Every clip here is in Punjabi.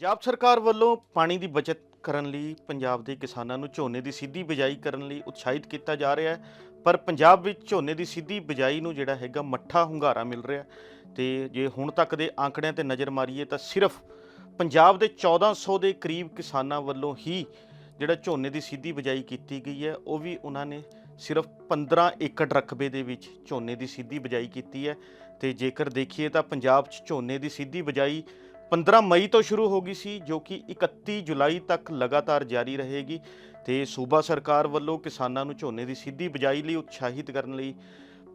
ਪੰਜਾਬ ਸਰਕਾਰ ਵੱਲੋਂ ਪਾਣੀ ਦੀ ਬਚਤ ਕਰਨ ਲਈ ਪੰਜਾਬ ਦੇ ਕਿਸਾਨਾਂ ਨੂੰ ਝੋਨੇ ਦੀ ਸਿੱਧੀ ਬਿਜਾਈ ਕਰਨ ਲਈ ਉਤਸ਼ਾਹਿਤ ਕੀਤਾ ਜਾ ਰਿਹਾ ਹੈ। ਪਰ ਪੰਜਾਬ ਵਿੱਚ ਝੋਨੇ ਦੀ ਸਿੱਧੀ ਬਿਜਾਈ ਨੂੰ ਜਿਹੜਾ ਹੈਗਾ ਮੱਠਾ ਹੁੰਗਾਰਾ ਮਿਲ ਰਿਹਾ ਹੈ। ਤੇ ਜੇ ਹੁਣ ਤੱਕ ਦੇ ਆંકੜਿਆਂ ਤੇ ਨਜ਼ਰ ਮਾਰੀਏ ਤਾਂ ਸਿਰਫ ਪੰਜਾਬ ਦੇ 1400 ਦੇ ਕਰੀਬ ਕਿਸਾਨਾਂ ਵੱਲੋਂ ਹੀ ਜਿਹੜਾ ਝੋਨੇ ਦੀ ਸਿੱਧੀ ਬਿਜਾਈ ਕੀਤੀ ਗਈ ਹੈ, ਉਹ ਵੀ ਉਹਨਾਂ ਨੇ ਸਿਰਫ 15 ਏਕੜ ਰਕਬੇ ਦੇ ਵਿੱਚ ਝੋਨੇ ਦੀ ਸਿੱਧੀ ਬਿਜਾਈ ਕੀਤੀ ਹੈ। ਤੇ ਜੇਕਰ ਦੇਖੀਏ ਤਾਂ ਪੰਜਾਬ 'ਚ ਝੋਨੇ ਦੀ ਸਿੱਧੀ ਬਿਜਾਈ 15 ਮਈ ਤੋਂ ਸ਼ੁਰੂ ਹੋ ਗਈ ਸੀ, ਜੋ ਕਿ 31 ਜੁਲਾਈ ਤੱਕ ਲਗਾਤਾਰ ਜਾਰੀ ਰਹੇਗੀ ਤੇ ਸੂਬਾ ਸਰਕਾਰ ਵੱਲੋਂ ਕਿਸਾਨਾਂ ਨੂੰ ਝੋਨੇ ਦੀ ਸਿੱਧੀ ਬਿਜਾਈ ਲਈ ਉਤਸ਼ਾਹਿਤ ਕਰਨ ਲਈ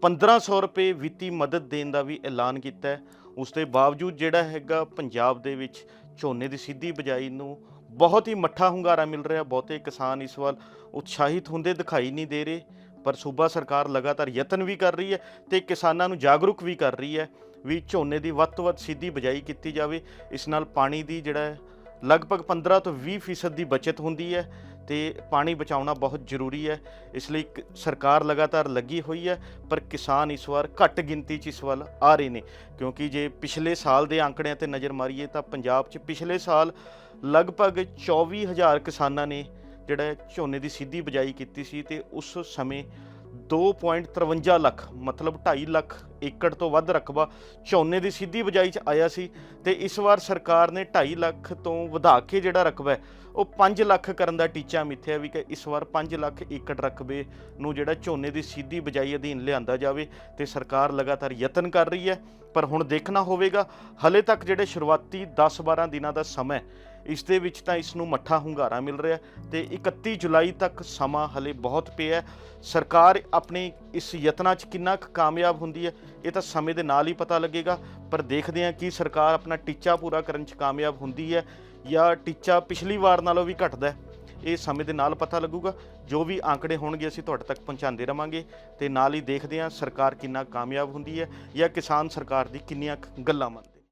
1500 ਰੁਪਏ ਵਿੱਤੀ ਮਦਦ ਦੇਣ ਦਾ ਵੀ ਐਲਾਨ ਕੀਤਾ ਹੈ। ਉਸ ਦੇ ਬਾਵਜੂਦ ਜਿਹੜਾ ਹੈਗਾ ਪੰਜਾਬ ਦੇ ਵਿੱਚ ਝੋਨੇ ਦੀ ਸਿੱਧੀ ਬਿਜਾਈ ਨੂੰ ਬਹੁਤ ਹੀ ਮੱਠਾ ਹੁੰਗਾਰਾ ਮਿਲ ਰਿਹਾ, ਬਹੁਤੇ ਕਿਸਾਨ ਇਸ ਵੱਲ ਉਤਸ਼ਾਹਿਤ ਹੁੰਦੇ ਦਿਖਾਈ ਨਹੀਂ ਦੇ ਰਹੇ। ਪਰ ਸੂਬਾ ਸਰਕਾਰ ਲਗਾਤਾਰ ਯਤਨ ਵੀ ਕਰ ਰਹੀ ਹੈ ਤੇ ਕਿਸਾਨਾਂ ਨੂੰ ਜਾਗਰੂਕ ਵੀ ਕਰ ਰਹੀ ਹੈ ਵੀ ਝੋਨੇ ਦੀ ਵੱਧ ਤੋਂ ਵੱਧ ਸਿੱਧੀ ਬਿਜਾਈ ਕੀਤੀ ਜਾਵੇ। ਇਸ ਨਾਲ ਪਾਣੀ ਦੀ ਜਿਹੜਾ ਲਗਭਗ 15 ਤੋਂ 20 ਫੀਸਦ ਦੀ ਬਚਤ ਹੁੰਦੀ ਹੈ ਤੇ ਪਾਣੀ ਬਚਾਉਣਾ ਬਹੁਤ ਜ਼ਰੂਰੀ ਹੈ। ਇਸ ਲਈ ਕ- ਸਰਕਾਰ ਲਗਾਤਾਰ ਲੱਗੀ ਹੋਈ ਹੈ, ਪਰ ਕਿਸਾਨ ਇਸ ਵਾਰ ਘੱਟ ਗਿਣਤੀ 'ਚ ਇਸ ਵੱਲ ਆ ਰਹੇ ਨੇ। ਕਿਉਂਕਿ ਜੇ ਪਿਛਲੇ ਸਾਲ ਦੇ ਆંકੜਿਆਂ ਤੇ ਨਜ਼ਰ ਮਾਰੀਏ ਤਾਂ ਪੰਜਾਬ 'ਚ ਪਿਛਲੇ ਸਾਲ ਲਗਭਗ 24000 ਕਿਸਾਨਾਂ ਨੇ ਜਿਹੜਾ ਝੋਨੇ ਦੀ ਸਿੱਧੀ ਬਿਜਾਈ ਕੀਤੀ ਸੀ ਤੇ ਉਸ ਸਮੇਂ 2.53 ਲੱਖ ਮਤਲਬ 2.5 ਲੱਖ ਏਕੜ ਤੋਂ ਵੱਧ ਰਕਬਾ ਝੋਨੇ ਦੀ ਸਿੱਧੀ ਬਿਜਾਈ 'ਚ ਆਇਆ ਸੀ ਤੇ ਇਸ ਵਾਰ ਸਰਕਾਰ ਨੇ 2.5 ਲੱਖ ਤੋਂ ਵਧਾ ਕੇ ਜਿਹੜਾ ਰਕਬਾ ਹੈ ਉਹ 5 ਲੱਖ ਕਰਨ ਦਾ ਟੀਚਾ ਮਿੱਥਿਆ ਵੀ ਕਿ ਇਸ ਵਾਰ 5 ਲੱਖ ਏਕੜ ਰਕਬੇ ਨੂੰ ਜਿਹੜਾ ਝੋਨੇ ਦੀ ਸਿੱਧੀ ਬਿਜਾਈ ਅਧੀਨ ਲਿਆਂਦਾ ਜਾਵੇ ਤੇ ਸਰਕਾਰ ਲਗਾਤਾਰ ਯਤਨ ਕਰ ਰਹੀ ਹੈ। ਪਰ ਹੁਣ ਦੇਖਣਾ ਹੋਵੇਗਾ ਹਲੇ ਤੱਕ ਜਿਹੜੇ ਸ਼ੁਰੂਆਤੀ 10-12 ਦਿਨਾਂ ਦਾ ਸਮਾਂ ਹੈ, ਇਸ ਦੇ ਵਿੱਚ ਤਾਂ ਇਸ ਨੂੰ ਮੱਠਾ ਹੁੰਗਾਰਾ ਮਿਲ ਰਿਹਾ ਹੈ ਤੇ 31 ਜੁਲਾਈ ਤੱਕ ਸਮਾਂ ਹਲੇ ਬਹੁਤ ਪਿਆ ਸਰਕਾਰ ਆਪਣੇ ਇਸ ਯਤਨਾਂ 'ਚ ਕਿੰਨਾ ਕੁ ਕਾਮਯਾਬ ਹੁੰਦੀ ਹੈ, ਇਹ ਤਾਂ ਸਮੇਂ ਦੇ ਨਾਲ ਹੀ ਪਤਾ ਲੱਗੇਗਾ। ਪਰ ਦੇਖਦੇ ਹਾਂ ਕਿ ਸਰਕਾਰ ਆਪਣਾ ਟੀਚਾ ਪੂਰਾ ਕਰਨ 'ਚ ਕਾਮਯਾਬ ਹੁੰਦੀ ਹੈ ਜਾਂ ਟੀਚਾ ਪਿਛਲੀ ਵਾਰ ਨਾਲੋਂ ਵੀ ਘਟਦਾ ਹੈ, ਇਹ ਸਮੇਂ ਦੇ ਨਾਲ ਪਤਾ ਲੱਗੂਗਾ। ਜੋ ਵੀ ਆંકੜੇ ਹੋਣਗੇ ਅਸੀਂ ਤੁਹਾਡੇ ਤੱਕ ਪਹੁੰਚਾਉਂਦੇ ਰਵਾਂਗੇ ਤੇ ਨਾਲ ਹੀ ਦੇਖਦੇ ਹਾਂ ਸਰਕਾਰ ਕਿੰਨਾ ਕਾਮਯਾਬ ਹੁੰਦੀ ਹੈ ਜਾਂ ਕਿਸਾਨ ਸਰਕਾਰ ਦੀ ਕਿੰਨੀਆਂ ਕੁ ਗੱਲਾਂ ਮੰਨਦੇ